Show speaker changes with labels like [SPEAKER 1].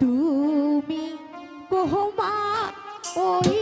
[SPEAKER 1] তুমি কোহমা ওই